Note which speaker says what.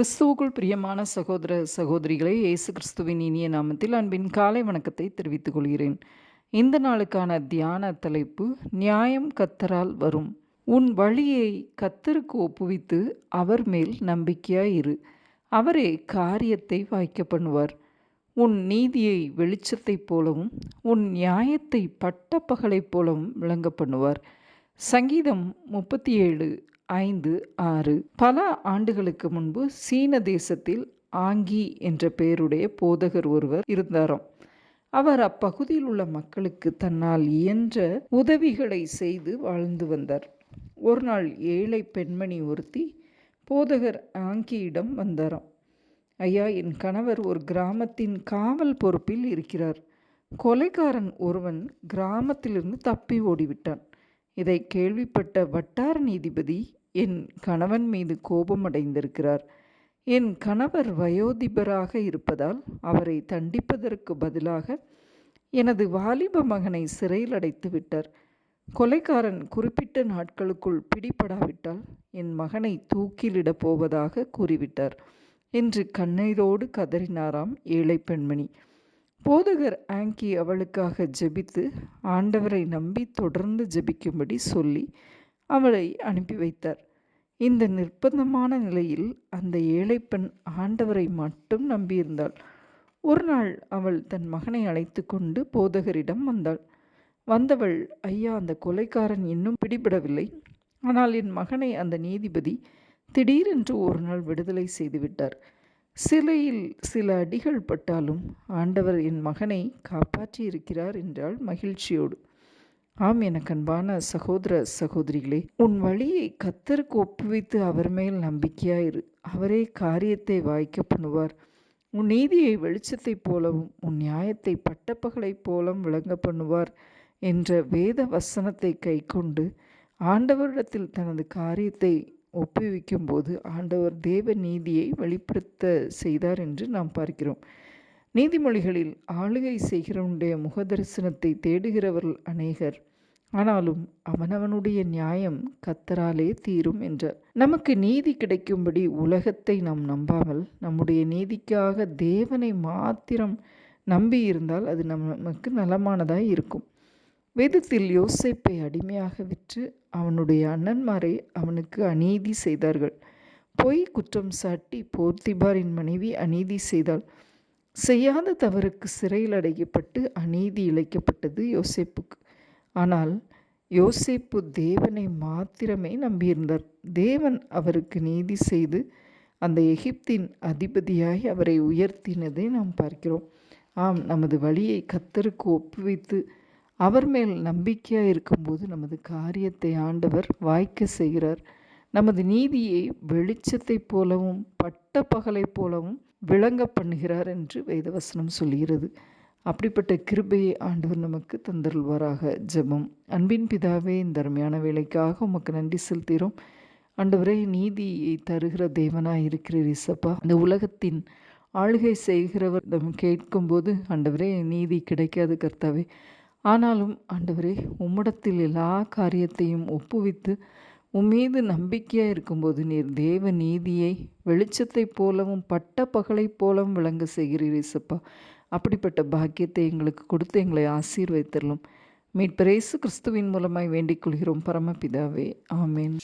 Speaker 1: கிறிஸ்துவுக்குள் பிரியமான சகோதர சகோதரிகளை இயேசு கிறிஸ்துவின் இனிய நாமத்தில் அன்பின் காலை வணக்கத்தை தெரிவித்துக் கொள்கிறேன். இந்த நாளுக்கான தியான தலைப்பு நியாயம் கத்தரால் வரும். உன் வழியை கத்தருக்கு ஒப்புவித்து அவர் மேல் நம்பிக்கையாய் இரு. அவரே காரியத்தை வாய்க்க பண்ணுவார். உன் நீதியை வெளிச்சத்தைப் போலவும் உன் நியாயத்தை பட்டப்பகலைப் போலவும் விளங்க பண்ணுவார். சங்கீதம் முப்பத்தி ஏழு ஐந்து ஆறு. பல ஆண்டுகளுக்கு முன்பு சீன தேசத்தில் ஆங்கி என்ற பெயருடைய போதகர் ஒருவர் இருந்தாராம். அவர் அப்பகுதியில் உள்ள மக்களுக்கு தன்னால் இயன்ற உதவிகளை செய்து வாழ்ந்து வந்தார். ஒரு நாள் ஏழை பெண்மணி ஒருத்தி போதகர் ஆங்கியிடம் வந்தாராம். ஐயா என் கணவர் ஒரு கிராமத்தின் காவல் பொறுப்பில் இருக்கிறார். கொலைக்காரன் ஒருவன் கிராமத்திலிருந்து தப்பி ஓடிவிட்டான். இதை கேள்விப்பட்ட வட்டார நீதிபதி என் கணவன் மீது கோபமடைந்திருக்கிறார். என் கணவர் வயோதிபராக இருப்பதால் அவரை தண்டிப்பதற்கு பதிலாக எனது வாலிப மகனை சிறையில் அடைத்து விட்டார். கொலைக்காரன் குறிப்பிட்ட நாட்களுக்குள் பிடிபடாவிட்டால் என் மகனை தூக்கிலிடப் போவதாக கூறிவிட்டார் என்று கண்ணீரோடு கதறினாராம் ஏழை பெண்மணி. போதகர் ஆங்கி அவளுக்காக ஜெபித்து ஆண்டவரை நம்பி தொடர்ந்து ஜெபிக்கும்படி சொல்லி அவளை அனுப்பி வைத்தார். இந்த நிர்பந்தமான நிலையில் அந்த ஏழை பெண் ஆண்டவரை மட்டும் நம்பியிருந்தாள். ஒரு நாள் அவள் தன் மகனை அழைத்து கொண்டு போதகரிடம் வந்தாள். வந்தவள் ஐயா அந்த கொலைக்காரன் இன்னும் பிடிபடவில்லை. ஆனால் என் மகனை அந்த நீதிபதி திடீரென்று ஒரு நாள் விடுதலை செய்துவிட்டார். சிலையில் சில அடிகள் பட்டாலும் ஆண்டவர் என் மகனை காப்பாற்றி இருக்கிறார் என்றாள் மகிழ்ச்சியோடு. ஆம் எனக்கு அன்பான சகோதர சகோதரிகளே உன் வழியை கத்தருக்கு ஒப்புவித்து அவர் மேல் நம்பிக்கையாயிரு அவரே காரியத்தை வாய்க்க பண்ணுவார். உன் நீதியை வெளிச்சத்தைப் போலவும் உன் நியாயத்தை பட்டப்பகலைப் போலவும் விளங்க பண்ணுவார் என்ற வேத வசனத்தை கை கொண்டு ஆண்டவரிடத்தில் தனது காரியத்தை ஒப்புவிக்கும் போது ஆண்டவர் தேவ நீதியை வெளிப்படுத்த செய்தார் என்று நாம் பார்க்கிறோம். நீதிமொழிகளில் ஆளுகை செய்கிறவனுடைய முகதரிசனத்தை தேடுகிறவர்கள் அநேகர். ஆனாலும் அவனவனுடைய நியாயம் கத்தராலே தீரும் என்றார். நமக்கு நீதி கிடைக்கும்படி உலகத்தை நாம் நம்பாமல் நம்முடைய நீதிக்காக தேவனை மாத்திரம் நம்பி இருந்தால் அது நமக்கு நலமானதாய் இருக்கும். வேதத்தில் யோசிப்பை அடிமையாக விற்று அவனுடைய அண்ணன்மாரை அவனுக்கு அநீதி செய்தார்கள். பொய் குற்றம் சாட்டி போர்த்திபாரின் மனைவி அநீதி செய்தாள். செய்யாத தவறுக்கு சிறையில் அடைக்கப்பட்டு அநீதி இழைக்கப்பட்டது யோசேப்புக்கு. ஆனால் யோசேப்பு தேவனை மாத்திரமே நம்பியிருந்தார். தேவன் அவருக்கு நீதி செய்து அந்த எகிப்தின் அதிபதியாய் அவரை உயர்த்தினதை நாம் பார்க்கிறோம். ஆம் நமது வழியை கத்தருக்கு ஒப்புவித்து அவர் மேல் நம்பிக்கையாக இருக்கும்போது நமது காரியத்தை ஆண்டவர் வாய்க்க செய்கிறார். நமது நீதியை வெளிச்சத்தைப் போலவும் பட்ட பகலைப் போலவும் விளங்க பண்ணுகிறார் என்று வேதவசனம் சொல்கிறது. அப்படிப்பட்ட கிருபையை ஆண்டவர் நமக்கு தந்தருள்வாராக. ஜெபம். அன்பின் பிதாவே இந்த அருமையான வேலைக்காக உமக்கு நன்றி செலுத்துகிறோம். ஆண்டவரே நீதியை தருகிற தேவனாக இருக்கிறீர் இசப்பா இந்த உலகத்தின் ஆளுகை செய்கிறவர் நம்ம கேட்கும்போது ஆண்டவரே நீதி கிடைக்காது கர்த்தாவே. ஆனாலும் ஆண்டவரே உம்மிடத்தில் எல்லா காரியத்தையும் ஒப்புவித்து உம்மீது நம்பிக்கையாக இருக்கும்போது நீர் தேவ நீதியை வெளிச்சத்தைப் போலவும் பட்ட பகலைப் போலவும் விளங்க செய்கிறீர் இசப்பா அப்படிப்பட்ட பாக்கியத்தை எங்களுக்கு கொடுத்து எங்களை ஆசீர்வைத்தரலும் மீட்பரேசு கிறிஸ்துவின் மூலமாய் வேண்டிக் கொள்கிறோம் பரமபிதாவே. ஆமேன்.